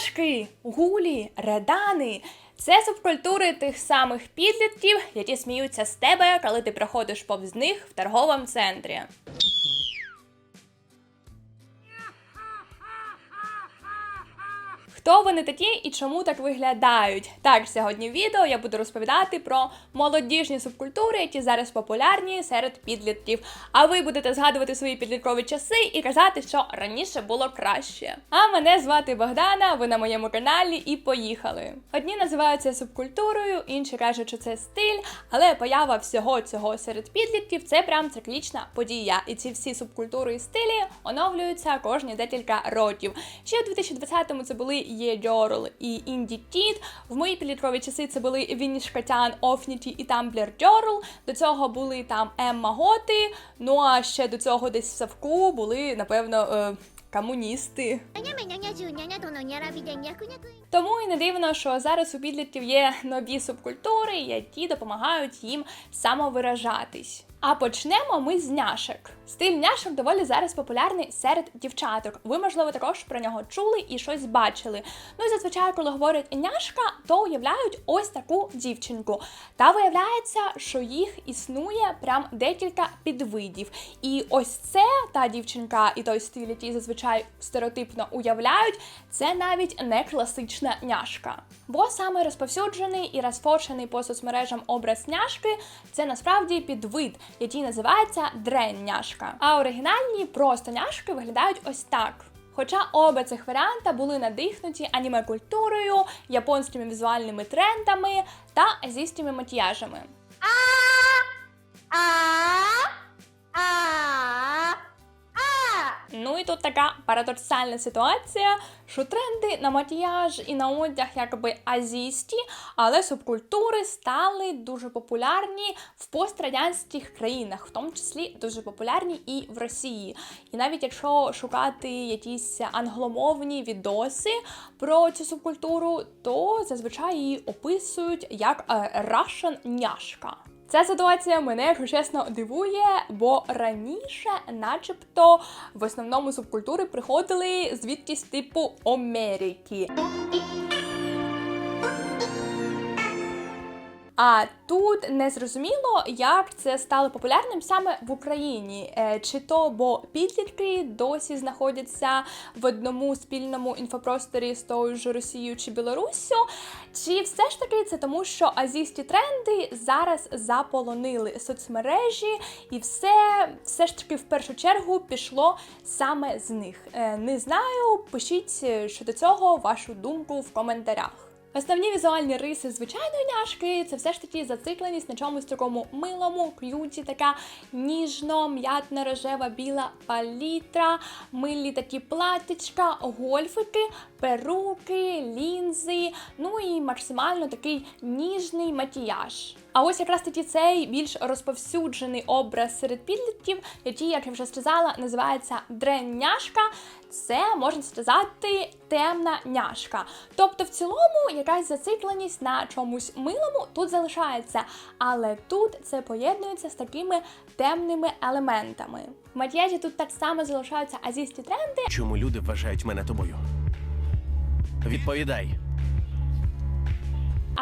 Няшки, гулі, редани. Це субкультури тих самих підлітків, які сміються з тебе, коли ти проходиш повз них в торговому центрі. Хто вони такі і чому так виглядають? Так, сьогодні в відео я буду розповідати про молодіжні субкультури, які зараз популярні серед підлітків. А ви будете згадувати свої підліткові часи і казати, що раніше було краще. А мене звати Богдана, ви на моєму каналі і поїхали. Одні називають це субкультурою, інші кажуть, що це стиль, але поява всього цього серед підлітків це прям циклічна подія. І ці всі субкультури і стилі оновлюються кожні декілька років. Ще у 2020-му це були є Дьорл і Інді Тіт. В мої підліткові часи це були Вінні Шкатян, Офніті і Тамблер Дьорл. До цього були там Емма Готи. Ну а ще до цього десь в Савку були, напевно. Е, комуністи тому і не дивно, що зараз у підлітків є нові субкультури, які допомагають їм самовиражатись. А почнемо ми з няшек. Стиль няшок доволі зараз популярний серед дівчаток. Ви, можливо, також про нього чули і щось бачили. Ну і зазвичай, коли говорять няшка, то уявляють ось таку дівчинку. Та виявляється, що їх існує прям декілька підвидів. І ось це та дівчинка і той стиль, який зазвичай стереотипно уявляють, це навіть не класична няшка. Бо саме розповсюджений і розфочений по соцмережам образ няшки це насправді підвид, який називається дрень-няшка. А оригінальні просто няшки виглядають ось так. Хоча оба цих варіанта були надихнуті аніме-культурою, японськими візуальними трендами та азійськими макіяжами. А А А Ну і тут така парадоксальна ситуація, що тренди на макіяж і на одяг якби азійські, але субкультури стали дуже популярні в пострадянських країнах, в тому числі дуже популярні і в Росії. І навіть якщо шукати якісь англомовні відоси про цю субкультуру, то зазвичай її описують як е, Russian няшка. Ця ситуація мене, якщо чесно, дивує, бо раніше, начебто, в основному субкультури приходили звідкись типу Америки. А тут не зрозуміло, як це стало популярним саме в Україні. Е, Чи то бо підлітки досі знаходяться в одному спільному інфопросторі з тою ж Росією чи Білоруссю, чи все ж таки це тому, що азійські тренди зараз заполонили соцмережі, і все, все ж таки в першу чергу пішло саме з них. Е, Не знаю, пишіть е, щодо цього вашу думку в коментарях. Основні візуальні риси звичайної няшки це все ж таки зацикленість на чомусь такому милому, к'юті, така ніжно, м'ятна, рожева біла палітра, милі такі платічка, гольфики, перуки, лінзи, ну і максимально такий ніжний макіяж. А ось якраз таки цей більш розповсюджений образ серед підлітків, який, як я вже сказала, називається дренняшка. Це можна сказати темна няшка. Тобто, в цілому, якась зацикленість на чомусь милому тут залишається, але тут це поєднується з такими темними елементами. В макіяжі тут так само залишаються азійські тренди, Чому люди вважають мене тобою? Відповідай.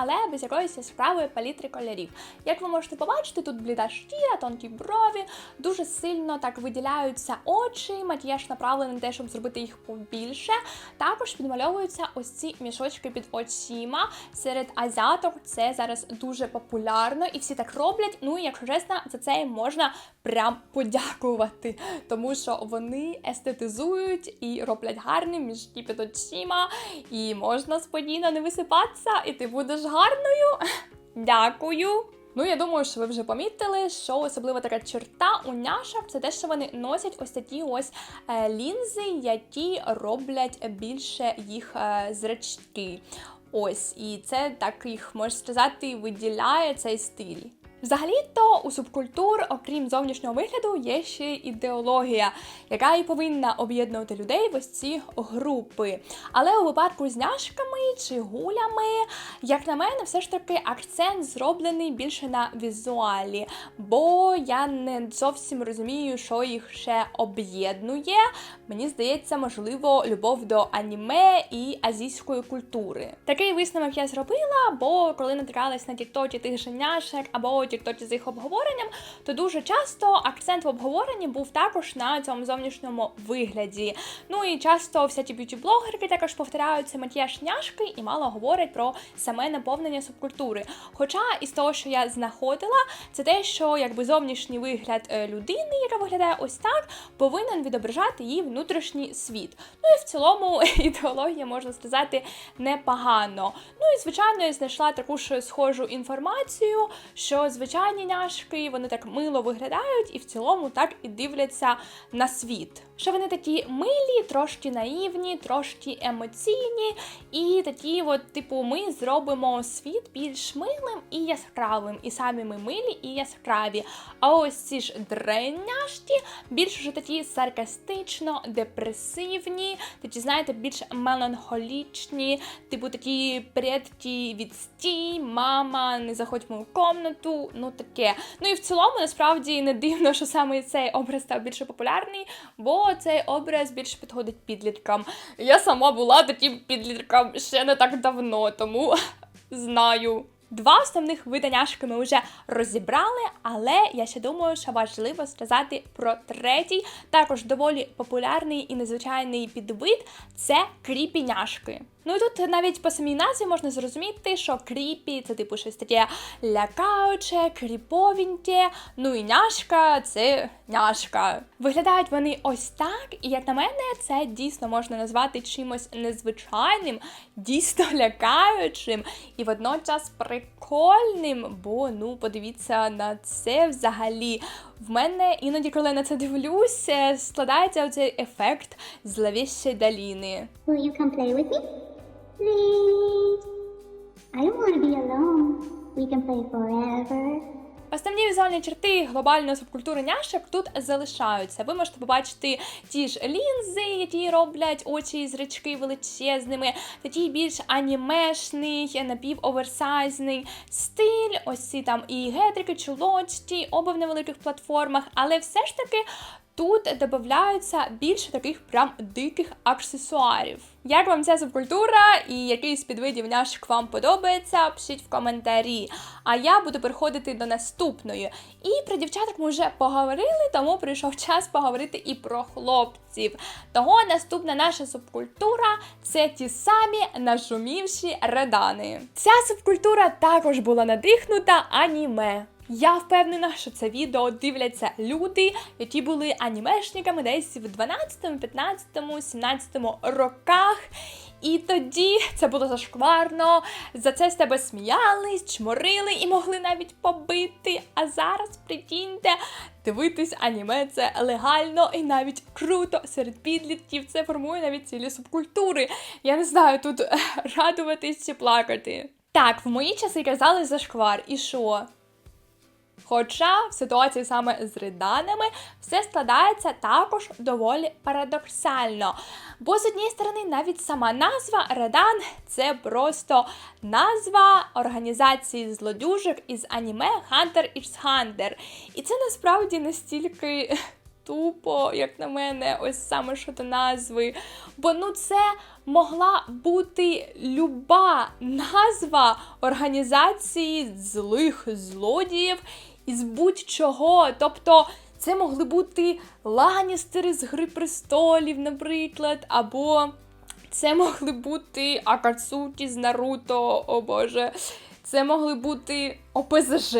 Але без якоїсь яскравої палітри кольорів. Як ви можете побачити, тут бліда шкіра, тонкі брові, дуже сильно так виділяються очі, макіяж направлений на те, щоб зробити їх побільше. Також підмальовуються ось ці мішочки під очима. Серед азіаток це зараз дуже популярно, і всі так роблять. Ну і якщо чесно, за це можна прям подякувати, тому що вони естетизують і роблять гарні мішки під очима, і можна спокійно не висипатися, і ти будеш гарною. Дякую. Ну, я думаю, що ви вже помітили, що особливо така черта у няшок це те, що вони носять ось такі ось е, лінзи, які роблять більше їх е, зрачки. Ось, і це так їх можна сказати, виділяє цей стиль. Взагалі-то у субкультур, окрім зовнішнього вигляду, є ще ідеологія, яка і повинна об'єднувати людей в ось ці групи. Але у випадку з няшками чи гулями, як на мене, все ж таки акцент зроблений більше на візуалі, бо я не зовсім розумію, що їх ще об'єднує. Мені здається, можливо, любов до аніме і азійської культури. Такий висновок я зробила, бо коли натикалась на тіктоті тих же няшек або тіктоті з їх обговоренням, то дуже часто акцент в обговоренні був також на цьому зовнішньому вигляді. Ну і часто всякі б'юті-блогерки також повторяються макіяж няшки і мало говорять про саме наповнення субкультури. Хоча із того, що я знаходила, це те, що якби зовнішній вигляд е, людини, яка виглядає ось так, повинен відображати її внутрішній світ. Ну і в цілому ідеологія можна сказати непогано. Ну і звичайно, я знайшла таку ж схожу інформацію, що звичайні няшки вони так мило виглядають і в цілому так і дивляться на світ. Що вони такі милі, трошки наївні, трошки емоційні, і такі, от, типу, ми зробимо світ більш милим і яскравим. І самі ми милі і яскраві. А ось ці ж дренняшки більш вже такі саркастично, депресивні, такі, знаєте, більш меланхолічні, типу такі предки відстій, мама, не заходь в мою комнату, ну таке. Ну і в цілому насправді не дивно, що саме цей образ став більше популярний, бо цей образ більше підходить підліткам. Я сама була таким підліткам ще не так давно, тому знаю. Два основних вида няшки ми вже розібрали, але я ще думаю, що важливо сказати про третій, також доволі популярний і незвичайний підвид це кріпі няшки. Ну і тут навіть по самій назві можна зрозуміти, що кріпі це типу щось таке лякаюче, кріповіньке. Ну і няшка це няшка. Виглядають вони ось так, і як на мене, це дійсно можна назвати чимось незвичайним, дійсно лякаючим і водночас прикольним. Бо ну подивіться на це взагалі. В мене іноді, коли я на це дивлюся, складається оцей ефект зловіщої доліни. Will you come play with me? Please. I don't want to be alone. We can play forever. Основні візуальні черти глобальної субкультури няшок тут залишаються. Ви можете побачити ті ж лінзи, які роблять очі і зрачки величезними, такий більш анімешний, напівоверсайзний стиль. Ось ці там і гетрики, чулочки, обув на великих платформах, але все ж таки. Тут додаються більше таких прям диких аксесуарів. Як вам ця субкультура і який з підвидів няшок вам подобається, пишіть в коментарі. А я буду переходити до наступної. І про дівчаток ми вже поговорили, тому прийшов час поговорити і про хлопців. Того наступна наша субкультура це ті самі нашумівші редани. Ця субкультура також була надихнута аніме. Я впевнена, що це відео дивляться люди, які були анімешниками десь в 12, 15, 17 роках. І тоді це було зашкварно, за це з тебе сміялись, чморили і могли навіть побити. А зараз прикиньте, дивитись аніме це легально і навіть круто серед підлітків. Це формує навіть цілі субкультури. Я не знаю тут радуватись чи плакати. Так, в мої часи казали зашквар, і що? Хоча в ситуації саме з риданами все складається також доволі парадоксально. Бо з однієї сторони, навіть сама назва Редан це просто назва організації злодюжок із аніме Hunter x Hunter. І це насправді настільки. Тупо, як на мене, ось саме щодо назви. Бо ну це могла бути люба назва організації злих злодіїв із будь-чого. Тобто це могли бути Ланістери з Гри престолів, наприклад, або це могли бути Акацукі з Наруто, о Боже. Це могли бути ОПЗЖ.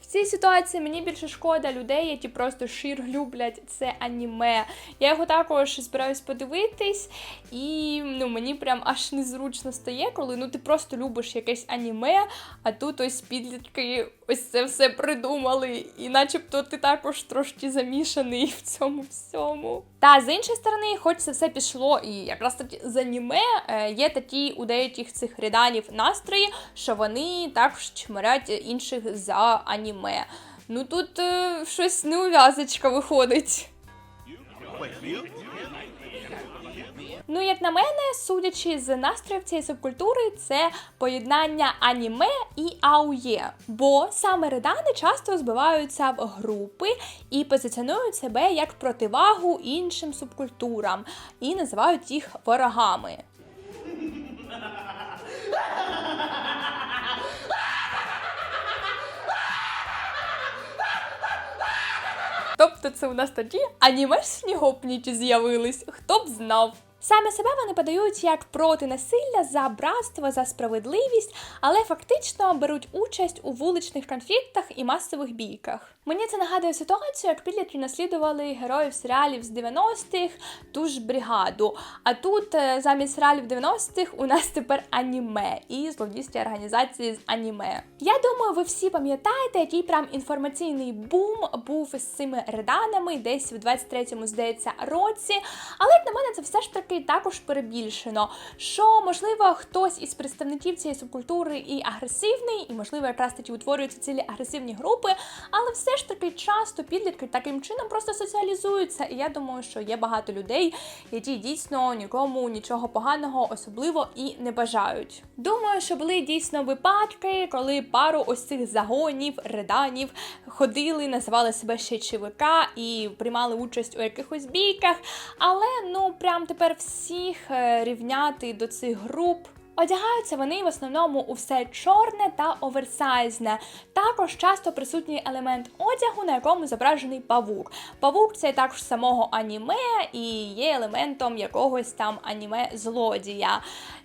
В цій ситуації мені більше шкода людей, які просто шир люблять це аніме. Я його також збираюсь подивитись, і ну мені прям аж незручно стає, коли ну ти просто любиш якесь аніме, а тут ось підлітки ось це все придумали, і начебто ти також трошки замішаний в цьому всьому. Та з іншої сторони, хоч це все пішло, і якраз таки з аніме е, є такі у деяких цих рядалів настрої, що вони також чмирять інших за аніме. Ну тут е, щось неув'язочка виходить. Ну, як на мене, судячи з настроїв цієї субкультури, це поєднання аніме і аує. Бо саме редани часто збиваються в групи і позиціонують себе як противагу іншим субкультурам і називають їх ворогами. Тобто це у нас тоді анімешні гопніки з'явились, хто б знав. Саме себе вони подають як проти насилля за братство, за справедливість, але фактично беруть участь у вуличних конфліктах і масових бійках. Мені це нагадує ситуацію, як підлітки наслідували героїв серіалів з 90-х, ту ж бригаду. А тут е, замість серіалів 90-х у нас тепер аніме і злодійські організації з аніме. Я думаю, ви всі пам'ятаєте, який прям інформаційний бум був з цими реданами десь в 23-му, здається, році. Але як на мене, це все ж таки також перебільшено. Що можливо хтось із представників цієї субкультури і агресивний, і можливо якраз таки утворюються цілі агресивні групи, але все ж таки часто підлітки таким чином просто соціалізуються. І я думаю, що є багато людей, які дійсно нікому нічого поганого особливо і не бажають. Думаю, що були дійсно випадки, коли пару ось цих загонів, реданів ходили, називали себе ще ЧВК і приймали участь у якихось бійках. Але ну прям тепер всіх е, рівняти до цих груп. Одягаються вони в основному у все чорне та оверсайзне. Також часто присутній елемент одягу, на якому зображений павук. Павук це також самого аніме і є елементом якогось там аніме злодія.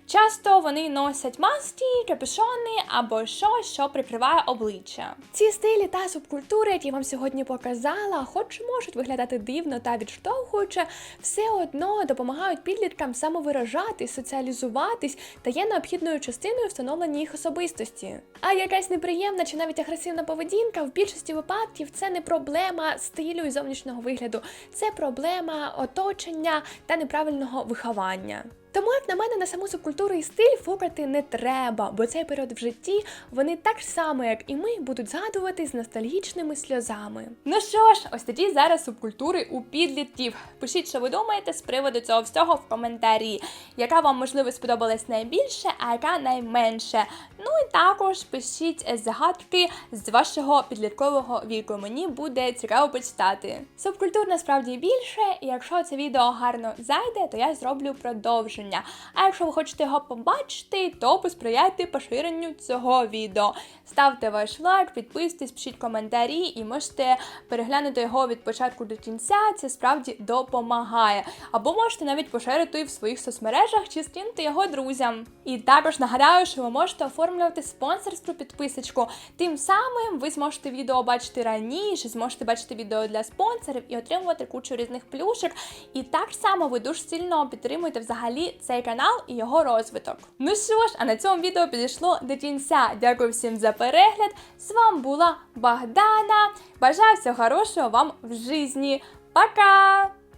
Часто вони носять маски, капюшони або щось, що прикриває обличчя. Ці стилі та субкультури, які я вам сьогодні показала, хоч можуть виглядати дивно та відштовхуюче, все одно допомагають підліткам самовиражати, соціалізуватись та є необхідною частиною встановлення їх особистості. А якась неприємна чи навіть агресивна поведінка в більшості випадків це не проблема стилю і зовнішнього вигляду, це проблема оточення та неправильного виховання. Тому, як на мене, на саму субкультуру і стиль фокати не треба, бо цей період в житті вони так само, як і ми, будуть згадувати з ностальгічними сльозами. Ну що ж, ось такі зараз субкультури у підлітків. Пишіть, що ви думаєте з приводу цього всього в коментарі, яка вам можливо сподобалась найбільше, а яка найменше. Ну і також пишіть загадки з вашого підліткового віку. Мені буде цікаво почитати. Субкультур насправді більше, і якщо це відео гарно зайде, то я зроблю продовження. А якщо ви хочете його побачити, то посприяйте поширенню цього відео. Ставте ваш лайк, підписуйтесь, пишіть коментарі і можете переглянути його від початку до кінця. Це справді допомагає. Або можете навіть поширити в своїх соцмережах чи скинути його друзям. І також нагадаю, що ви можете оформлювати спонсорську підписочку. Тим самим ви зможете відео бачити раніше, зможете бачити відео для спонсорів і отримувати кучу різних плюшок. І так само ви дуже сильно підтримуєте взагалі цей канал і його розвиток. Ну що ж, а на цьому відео підійшло до кінця. Дякую всім за перегляд. З вами була Богдана. Бажаю всього хорошого вам в житті. Пока!